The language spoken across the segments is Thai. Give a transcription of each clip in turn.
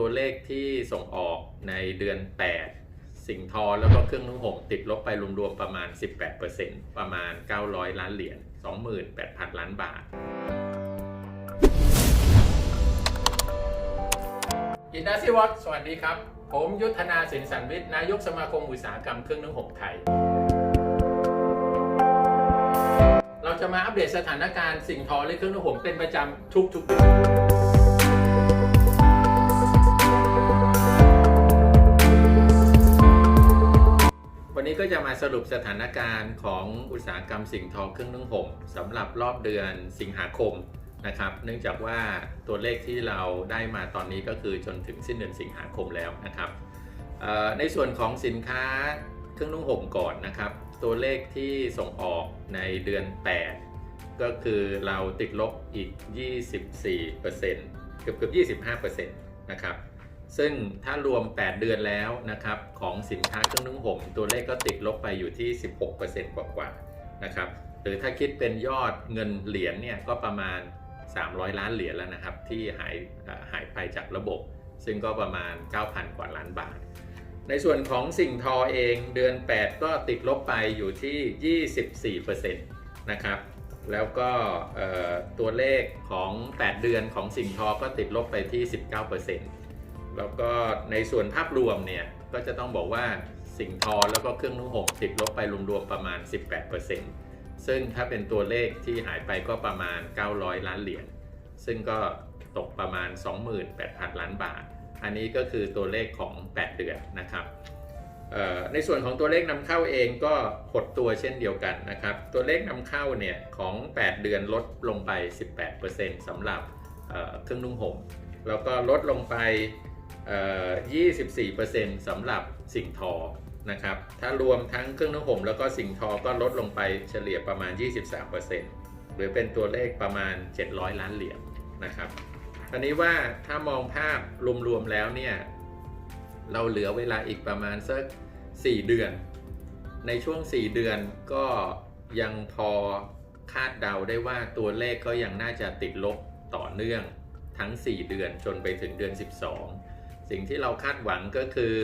ตัวเลขที่ส่งออกในเดือน 8 สิงทอแล้วก็เครื่องนุ่งห่มติดลบไปรวมๆประมาณ 18%ประมาณ 900 ล้านเหรียญ28,000 ล้านบาท อินดัสซีวอตสวัสดีครับ ผมยุทธนาสินสันวิทย์ นายกสมาคมอุตสาหกรรมเครื่องนึ่งห่มไทย เราจะมาอัปเดตสถานการณ์สิ่งทอและเครื่องนึ่งห่มเป็นประจำทุกๆเดือน ก็จะมาสรุปสถานการณ์ของอุตสาหกรรมสิ่งทอเครื่องนึ่งห่มสำหรับรอบเดือนสิงหาคมนะครับ เนื่องจากว่าตัวเลขที่เราได้มาตอนนี้ก็คือจนถึงสิ้นเดือนสิงหาคมแล้วนะครับในส่วนของสินค้าเครื่องนุ่งห่มก่อนนะครับ ตัวเลขที่ส่งออกในเดือน 8 ก็คือเราติดลบอีก 24%เกือบเกือบ25%นะครับ ซึ่งถ้ารวม 8 เดือนแล้วนะครับของสินค้าเครื่องนุ่งห่มตัวเลขก็ติดลบไปอยู่ที่ 16%กว่าๆนะครับหรือถ้าคิดเป็นยอดเงินเหรียญเนี่ยก็ประมาณ 300 ล้านเหรียญแล้วนะครับ ที่หายหายไปจากระบบ ซึ่งก็ประมาณ 9,000 กว่าล้านบาท ในส่วนของสิ่งทอเองเดือน 8 ก็ติดลบไปอยู่ที่ 24%นะครับแล้วก็ตัวเลขของ 8 เดือนของสิ่งทอก็ติดลบไปที่ 19% แล้วก็ในส่วนภาพรวมเนี่ย ก็จะต้องบอกว่าสิ่งทอแล้วก็เครื่องนุ่งห่มติดลบไปรวมๆประมาณ 18%ซึ่งถ้าเป็นตัวเลขที่หายไปก็ประมาณ 900 ล้านเหรียญซึ่งก็ตกประมาณ 28,000 ล้านบาท อันนี้ก็คือตัวเลขของ 8 เดือนนะครับในส่วนของตัวเลขนำเข้าเองก็หดตัวเช่นเดียวกันนะครับ ตัวเลขนำเข้าเนี่ยของ 8 เดือนลดลงไป 18%สำหรับเครื่องนุ่งห่ม แล้วก็ลดลงไป 24%สำหรับสิ่งทอนะครับ ถ้ารวมทั้งเครื่องนุ่งห่มแล้วก็สิ่งทอก็ลดลงไปเฉลี่ยประมาณ 23%หรือเป็นตัวเลขประมาณ 700 ล้านเหรียญนะครับอันนี้ว่าถ้ามองภาพรวมๆแล้วเนี่ย เราเหลือเวลาอีกประมาณสัก 4 เดือน ในช่วง 4 เดือนก็ยังพอคาดเดาได้ว่าตัวเลขก็ยังน่าจะติดลบต่อเนื่องทั้ง 4 เดือนจนไปถึงเดือน 12 สิ่งที่เราคาดหวังก็คือ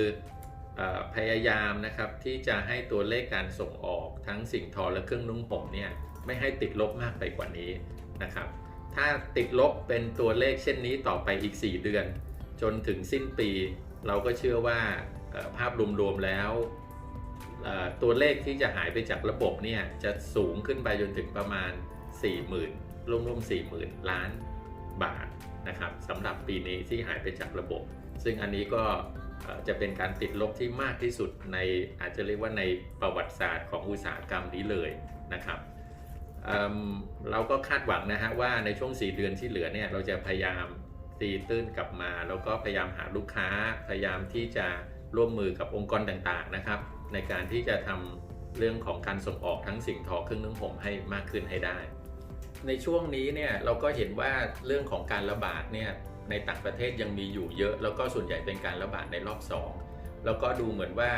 อพยายามนะครับที่จะให้ตัวเลขการส่งออกทั้งสิ่งทอและเครื่องนุ่งห่มเนี่ยไม่ให้ติดลบมากไปกว่านี้นะครับ ถ้าติดลบเป็นตัวเลขเช่นนี้ต่อไปอีก 4 เดือน จนถึงสิ้นปี เราก็เชื่อว่าภาพรวมๆแล้ว ตัวเลขที่จะหายไปจากระบบเนี่ยจะสูงขึ้นไปจนถึงประมาณ 40,000ร่วมๆ40,000 ล้านบาทนะครับสำหรับปีนี้ที่หายไปจากระบบ ซึ่งอันนี้ก็จะเป็นการติดลบที่มากที่สุดในอาจจะเรียกว่าในประวัติศาสตร์ของอุตสาหกรรมนี้เลยนะครับเเราก็คาดหวังนะฮะว่าในช่วง 4 เดือนที่เหลือเนี่ยเราจะพยายามตีตื้นกลับมา แล้วก็พยายามหาลูกค้า พยายามที่จะร่วมมือกับองค์กรต่างๆนะครับ ในการที่จะทำเรื่องของการส่งออกทั้งสิ่งทอเครื่องนึ่งห่มให้มากขึ้นให้ได้ ในช่วงนี้เนี่ยเราก็เห็นว่าเรื่องของการระบาดเนี่ย ในต่างประเทศยังมีอยู่เยอะ แล้วก็ส่วนใหญ่เป็นการระบาดในรอบ 2 แล้วก็ดูเหมือนว่า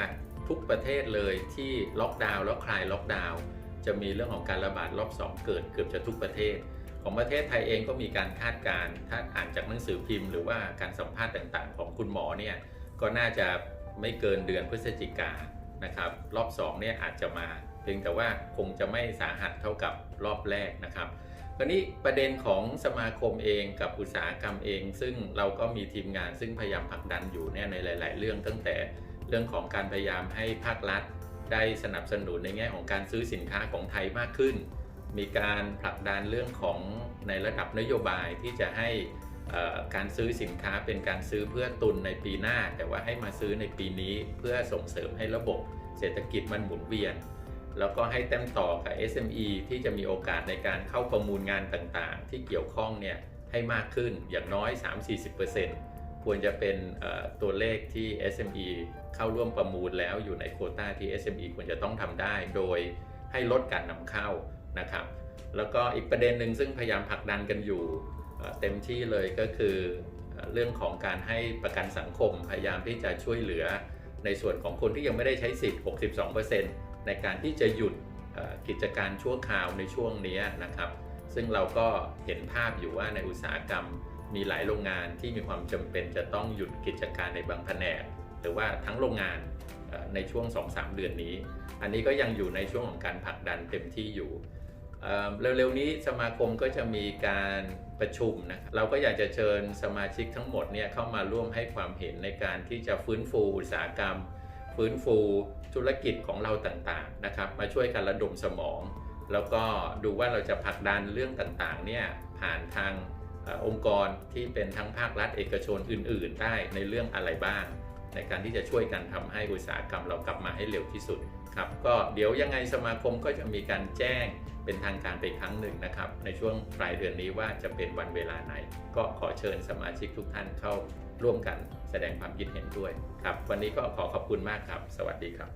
ทุกประเทศเลยที่ล็อกดาวน์แล้วคลายล็อกดาวน์จะมีเรื่องของการระบาดรอบ 2 เกิดเกือบจะทุกประเทศ ของประเทศไทยเองก็มีการคาดการณ์ถ้าอ่านจากหนังสือพิมพ์ หรือว่าการสัมภาษณ์ต่างๆ ของคุณหมอเนี่ยก็น่าจะไม่เกินเดือนพฤศจิกานะครับรอบ2เนี่ยอาจจะมา เพียงแต่ว่าคงจะไม่สาหัสเท่ากับรอบแรกนะครับ คราวนี้ประเด็นของสมาคมเองกับอุตสาหกรรมเอง ซึ่งเราก็มีทีมงานซึ่งพยายามผลักดันอยู่เนี่ยในหลาย ๆ เรื่องตั้งแต่เรื่องของการพยายามให้ภาครัฐ ได้สนับสนุนในแง่ของการซื้อสินค้าของไทยมากขึ้น มีการผลักดันเรื่องของในระดับนโยบายที่จะให้การซื้อสินค้าเป็นการซื้อเพื่อตุนในปีหน้า แต่ว่าให้มาซื้อในปีนี้เพื่อส่งเสริมให้ระบบเศรษฐกิจมันหมุนเวียน แล้วก็ให้แต้มต่อกับ SME ที่จะมีโอกาสในการเข้าประมูลงานต่างๆ ที่เกี่ยวข้องเนี่ยให้มากขึ้นอย่างน้อย 3-40%ควรจะเป็นตัวเลขที่ SME เข้าร่วมประมูลแล้วอยู่ในโควต้าที่ SME ควรจะต้องทำได้ โดยให้ลดการนำเข้านะครับ แล้วก็อีกประเด็นหนึ่งซึ่งพยายามผลักดันกันอยู่เต็มที่เลยก็คือเอ่อเรื่องของการให้ประกันสังคมพยายามที่จะช่วยเหลือในส่วนของคนที่ยังไม่ได้ใช้สิทธิ์ 62% ในการที่จะหยุดกิจการชั่วคราวในช่วงนี้นะครับ ซึ่งเราก็เห็นภาพอยู่ว่าในอุตสาหกรรมมีหลายโรงงานที่มีความจำเป็นจะต้องหยุดกิจการในบางแผนก หรือว่าทั้งโรงงานในช่วง 2-3 เดือนนี้ อันนี้ก็ยังอยู่ในช่วงของการผลักดันเต็มที่อยู่เอ่อเร็วๆนี้สมาคมก็จะมีการประชุมนะครับเราก็อยากจะเชิญสมาชิกทั้งหมดเนี่ยเข้ามาร่วมให้ความเห็นในการที่จะฟื้นฟูอุตสาหกรรม ฟื้นฟูธุรกิจของเราต่างๆนะครับ มาช่วยกันระดมสมอง แล้วก็ดูว่าเราจะผลักดันเรื่องต่างๆเนี่ยผ่านทางอองค์กรที่เป็นทั้งภาครัฐเอกชนอื่น ๆ ได้ในเรื่องอะไรบ้าง ในการที่จะช่วยกันทำให้อุตสาหกรรมเรากลับมาให้เร็วที่สุดครับก็เดี๋ยวยังไงสมาคมก็จะมีการแจ้งเป็นทางการไปครั้งหนึ่งนะครับ ในช่วงปลายเดือนนี้ว่าจะเป็นวันเวลาไหน ก็ขอเชิญสมาชิกทุกท่านเข้าร่วมกันแสดงความคิดเห็นด้วยครับ วันนี้ก็ขอขอบคุณมากครับ สวัสดีครับ